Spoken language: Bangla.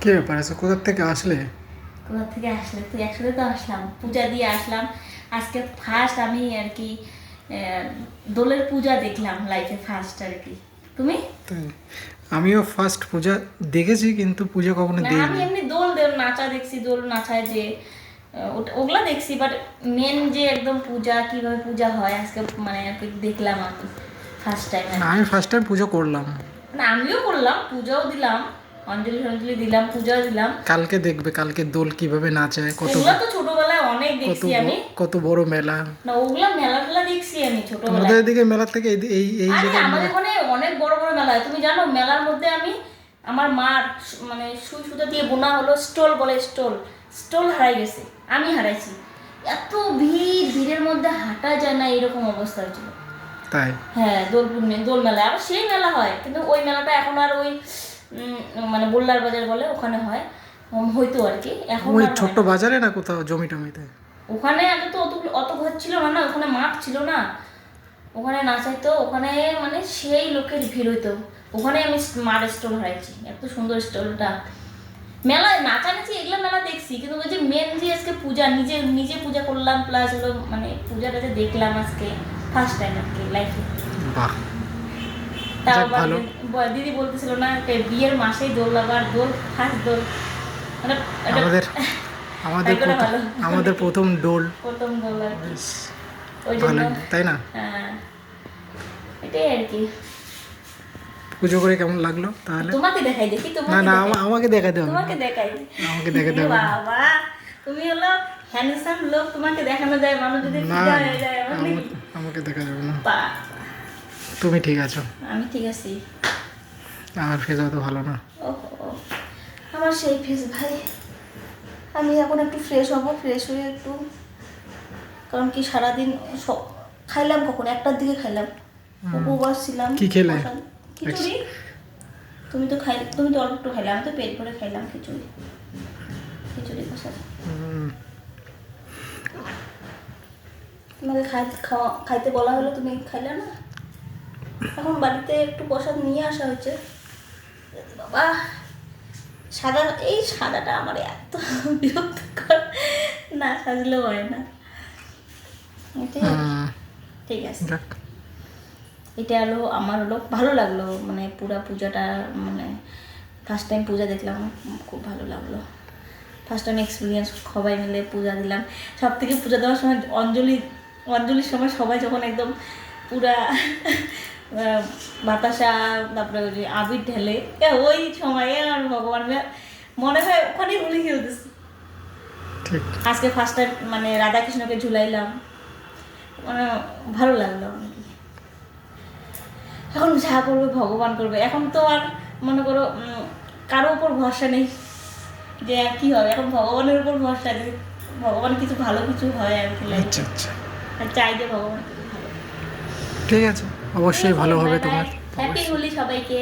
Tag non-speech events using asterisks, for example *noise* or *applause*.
কি ব্যাপার? আছে কোথা থেকে আসলে? কোথা থেকে আসলে? তুই একসাথে তো আসলাম। পূজা দিয়ে আসলাম। আজকে ফার্স্ট আমি আর কি দোলের পূজা দেখলাম লাইফে ফার্স্ট আর কি। তুমি? আমিও ফার্স্ট পূজা দেখেছি কিন্তু পূজা কখনো না আমি এমনি দোল দোল নাচা দেখছি দোল নাচায় যে ওগুলা দেখছি বাট মেন যে একদম পূজা কীভাবে পূজা হয় আজকে মানে আর কি দেখলাম আর ফার্স্ট টাইম আমি ফার্স্ট টাইম পুজো করলাম। না আমিও করলাম পূজাও দিলাম। অঞ্জলি অঞ্জলি দিলাম পূজাও দিলাম। কালকে দেখবে কালকে দোল কীভাবে নাচায় কত তো ছোটবেলায় অনেক দেখছি আমি। কত বড় মেলা। না ওগুলা মেলা টেলা দেখছি আমি ছোটবেলায়। আমাদের এদিকে মেলার থেকে এই- এই জায়গায় আমাদের ওখানে অনেক বড় বড় মেলা তুমি জানো মেলার মধ্যে আমি আমার মার মানে সুই সুতা দিয়ে বোনা হলো স্টল বলে স্টল। স্টল হারাই গেছে। আমি হারাইছি। এত ভিড় ভিড়ের মধ্যে হাঁটা যায় না এরকম অবস্থা হয়েছিল। তাই? হ্যাঁ দোল পূর্ণিমা দোল মেলা আবার সেই মেলা হয় কিন্তু ওই মেলাটা এখন আর ওই মানে বোল্লার বাজার বলে ওখানে হয়। হইতো আর কি। এখন ওই ছোট্ট বাজারে না কোথাও জমি টমিতে? ওখানে আগে তো অত অত ঘর ছিল না না ওখানে মাঠ ছিল না। ওখানে নাচাইতো ওখানে মানে সেই লোকের ভিড় হইতো। ওখানে আমি মার স্টল হারাইছি। এত সুন্দর স্টলটা। মেলা নাচানাচি এগুলো মেলা দেখছি কিন্তু ওই যে মেন যে আজকে পূজা নিজে নিজে পূজা করলাম প্লাস হলো মানে পূজাটা যে দেখলাম আজকে ফার্স্ট টাইম আর কি লাইফে বাহ। দিদি বলতেছিল না বিয়ের মাসেই দোল আবার দোল ফার্স্ট দোল। মানে আমাদের *laughs* আমাদের। আমাদের প্রথম ডোল প্রথম দোল ভালো তাই না? হ্যাঁ এটাই আর কি। পুজো করে কেমন লাগল তাহলে? তোমাকে দেখাই দেখি না তোমাকে না। আমা- আমাকে দেখাতে হবে তোমাকে দেখাই আমাকে দেখাতে এ হবে বাবা তুমি হলো হ্যান্ডসাম লোক তোমাকে দেখানো যায় মানুষ যদি না হয়ে যায় আমাকে- দেখা যাবে না। তুমি ঠিক আছো? আমি ঠিক আছি। আমার ফেস অত ভালো না। ওহো আমার সেই ফেস ভাই। আমি এখন একটু ফ্রেশ হব ফ্রেশ হয়ে একটু। কারণ কি সারাদিন খাইলাম কখন? একটার দিকে খাইলাম। উপবাস ছিলাম কি খেলে? খিচুড়ি। তুমি তো খাই তুমি তো অল্প একটু খাইলাম আমি তো পেট ভরে খাইলাম খিচুড়ি। খিচুড়ি কষা। তোমাকে খাই খাওয়া খাইতে বলা হলো তুমি খাইলে না? এখন বাড়িতে একটু প্রসাদ নিয়ে আসা হয়েছে। বাবা সাদা এই সাদাটা আমার এত বিরক্তকর। না সাজলেও হয় না। ঠিক আছে। এটা হলো আমার হলো ভালো লাগল। মানে পুরা পূজাটা মানে ফার্স্ট টাইম পূজা দেখলাম খুব ভালো লাগল। ফার্স্ট টাইম এক্সপিরিয়েন্স সবাই মিলে পূজা দিলাম। সব থেকে পূজা দেওয়ার সময় অঞ্জলি অঞ্জলির সময় সবাই যখন একদম পুরা বাতাসা তারপরে ওই আবির ঢেলে। ওই সময়ে আর ভগবান মনে হয় ওখানেই হোলি খেলতেছি। আজকে ফার্স্ট টাইম মানে রাধাকৃষ্ণকে ঝুলাইলাম। মানে ভালো লাগল এখন যা করবে ভগবান করবে। এখন তো আর মনে করো কারও উপর ভরসা নেই যে কি হবে। এখন ভগবানের উপর ভরসা যে ভগবান কিছু ভালো কিছু হয় আর কি আচ্ছা আচ্ছা। চাই যে ভগবান ঠিক আছে। অবশ্যই ভালো হবে তোমার। হ্যাপি হোলি সবাইকে।